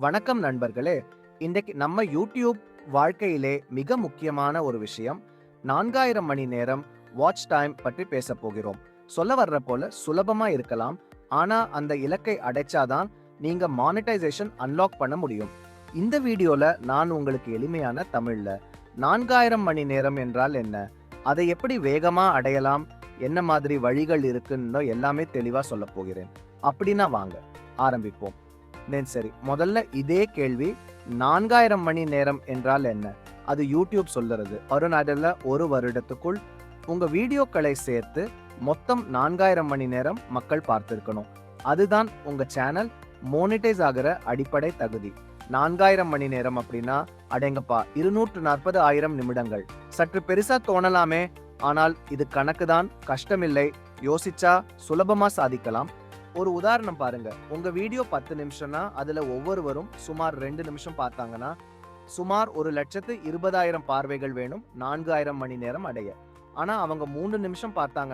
வணக்கம் நண்பர்களே. இன்றைக்கு நம்ம யூடியூப் வாழ்க்கையிலே மிக முக்கியமான ஒரு விஷயம் நான்காயிரம் மணி நேரம் வாட்ச் டைம் பற்றி பேச போகிறோம். சொல்ல வர்ற போல சுலபமா இருக்கலாம் ஆனா அந்த இலக்கை அடைச்சாதான் நீங்க மானிட்டைசேஷன் அன்லாக் பண்ண முடியும். இந்த வீடியோல நான் உங்களுக்கு எளிமையான தமிழ்ல நான்காயிரம் மணி நேரம் என்றால் என்ன? அதை எப்படி வேகமா அடையலாம்? என்ன மாதிரி வழிகள் இருக்குன்னு எல்லாமே தெளிவா சொல்ல போகிறேன். அப்படின்னா வாங்க ஆரம்பிப்போம். தென் சரி. முதல்ல இதே கேள்வி நான்காயிரம் மணி நேரம் என்றால் என்ன? அது யூடியூப் சொல்லுறது. அருணாடல ஒரு வருடத்துக்குள் உங்க வீடியோக்களை சேர்த்து மொத்தம் நான்காயிரம் மணி நேரம் மக்கள் பார்த்திருக்கணும். அதுதான் உங்க சேனல் மோனிடைஸ் ஆகிற அடிப்படை தகுதி. நான்காயிரம் மணி நேரம் அப்படின்னா அடேங்கப்பா இருநூற்று நாற்பது ஆயிரம் நிமிடங்கள். சற்று பெருசா தோணலாமே ஆனால் இது கணக்குதான் கஷ்டமில்லை. யோசிச்சா சுலபமா சாதிக்கலாம். ஒரு உதாரணம் பாருங்க. உங்க வீடியோ பத்து நிமிஷம்னா அதுல ஒவ்வொருவரும் சுமார் ரெண்டு நிமிஷம் பார்த்தாங்கன்னா சுமார் ஒரு லட்சத்து இருபதாயிரம் பார்வைகள் வேணும் நான்காயிரம் மணி நேரம் அடைய. ஆனா அவங்க மூணு நிமிஷம் பார்த்தாங்க